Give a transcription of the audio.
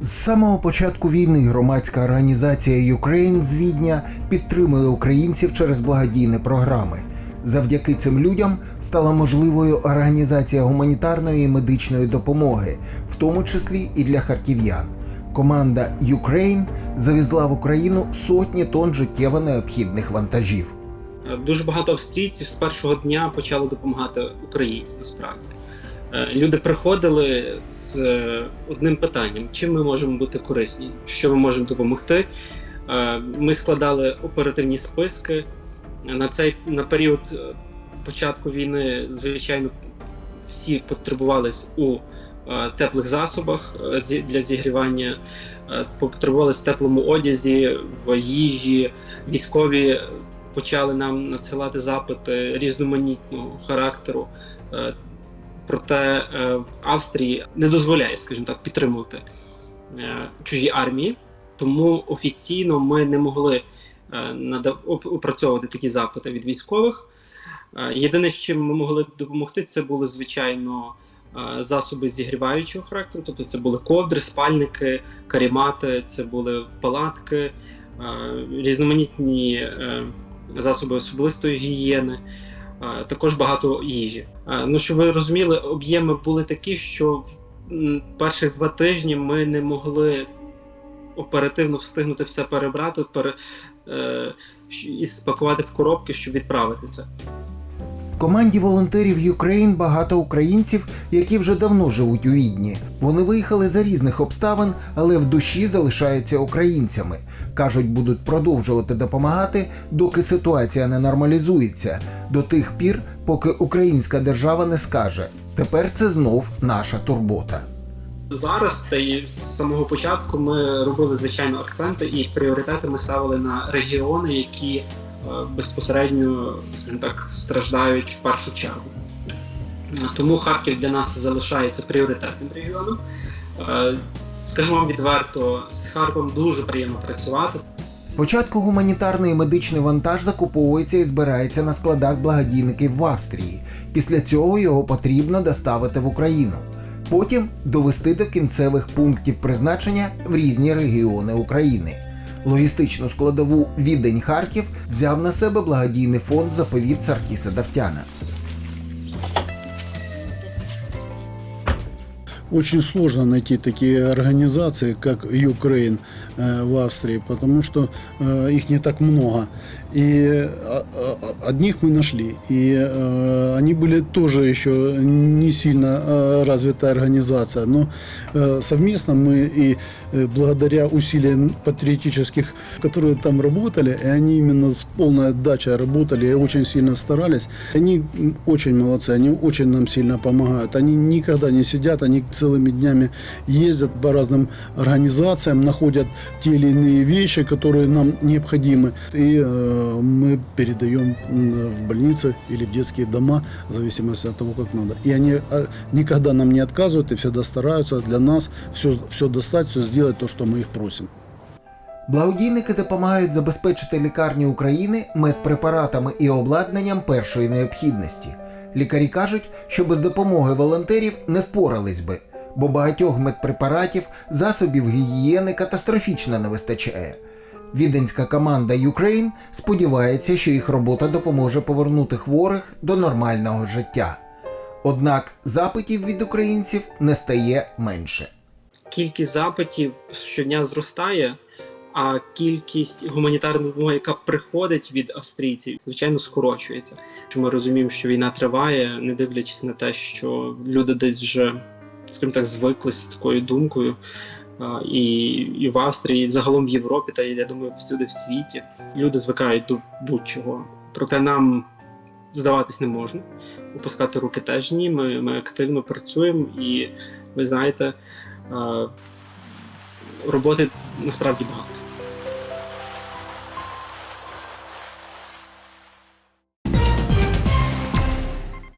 З самого початку війни громадська організація Ukraine з Відня підтримує українців через благодійні програми. Завдяки цим людям стала можливою організація гуманітарної і медичної допомоги, в тому числі і для харків'ян. Команда Ukraine завезла в Україну сотні тонн життєво необхідних вантажів. Дуже багато австрійців з першого дня почали допомагати Україні. Насправді люди приходили з е, одним питанням: чим ми можемо бути корисні, що ми можемо допомогти. Е, Ми складали оперативні списки на цей на період е, початку війни. Звичайно, всі потребувались у е, теплих засобах е, для зігрівання, е, потребувались в теплому одязі, в їжі, військові почали нам надсилати запити різноманітного характеру. Проте е, Австрії не дозволяє, скажімо так, підтримувати е, чужі армії, тому офіційно ми не могли е, опрацьовувати такі запити від військових. Єдине, з чим ми могли допомогти, це були звичайно засоби зігріваючого характеру, тобто це були ковдри, спальники, карімати, це були палатки, різноманітні засоби особистої гігієни, також багато їжі. Ну, щоб ви розуміли, об'єми були такі, що в перших два тижні ми не могли оперативно встигнути все перебрати пере, е, і спакувати в коробки, щоб відправити це. Команді волонтерів Ukraine багато українців, які вже давно живуть у Відні. Вони виїхали за різних обставин, але в душі залишаються українцями. кажуть, будуть продовжувати допомагати, доки ситуація не нормалізується, до тих пір, поки українська держава не скаже: тепер це знов наша турбота. Зараз та і з самого початку ми робили звичайно акценти і пріоритети ми ставили на регіони, які е, безпосередньо, скажімо так, страждають в першу чергу. Тому Харків для нас залишається пріоритетним регіоном. Е, Скажу вам відверто, з Харковом дуже приємно працювати. Спочатку гуманітарний і медичний вантаж закуповується і збирається на складах благодійників в Австрії. Після цього його потрібно доставити в Україну. Потім довести до кінцевих пунктів призначення в різні регіони України. Логістичну складову Відень Харків взяв на себе благодійний фонд заповіт Саркіса Давтяна. Очень сложно найти такие организации, как Ukraine э, в Австрии, потому что э, их не так много. И э, одних мы нашли, и они были тоже еще не сильно развитая организация, но совместно мы и благодаря усилиям патриотических, которые там работали, и они именно с полной отдачей работали и очень сильно старались, они очень молодцы, они очень нам сильно помогают. Они никогда не сидят, они целыми днями ездят по разным организациям, находят те или иные вещи, которые нам необходимы. И э, мы передаем м, в больницы или в детские дома, в зависимости от того, как надо. И они э, никогда нам не отказывают и всегда стараются для нас все, все достать, все сделать то, что мы их просим. Благодійники допомагають забезпечити лікарні України медпрепаратами і обладнанням першої необхідності. Лікарі кажуть, що без допомоги волонтерів не впорались би, бо багатьох медпрепаратів, засобів гігієни катастрофічно не вистачає. Віденська команда Ukraine сподівається, що їх робота допоможе повернути хворих до нормального життя. Однак запитів від українців не стає менше. Кількість запитів щодня зростає, а кількість гуманітарної допомоги, яка приходить від австрійців, звичайно, скорочується. Ми розуміємо, що війна триває, не дивлячись на те, що люди десь вже, скажімо так, звикли з такою думкою. І, і в Австрії, і загалом в Європі, та я думаю, всюди в світі люди звикають до будь-чого. Проте нам здаватись не можна. Опускати руки теж ні. Ми, ми активно працюємо, і ви знаєте, роботи насправді багато.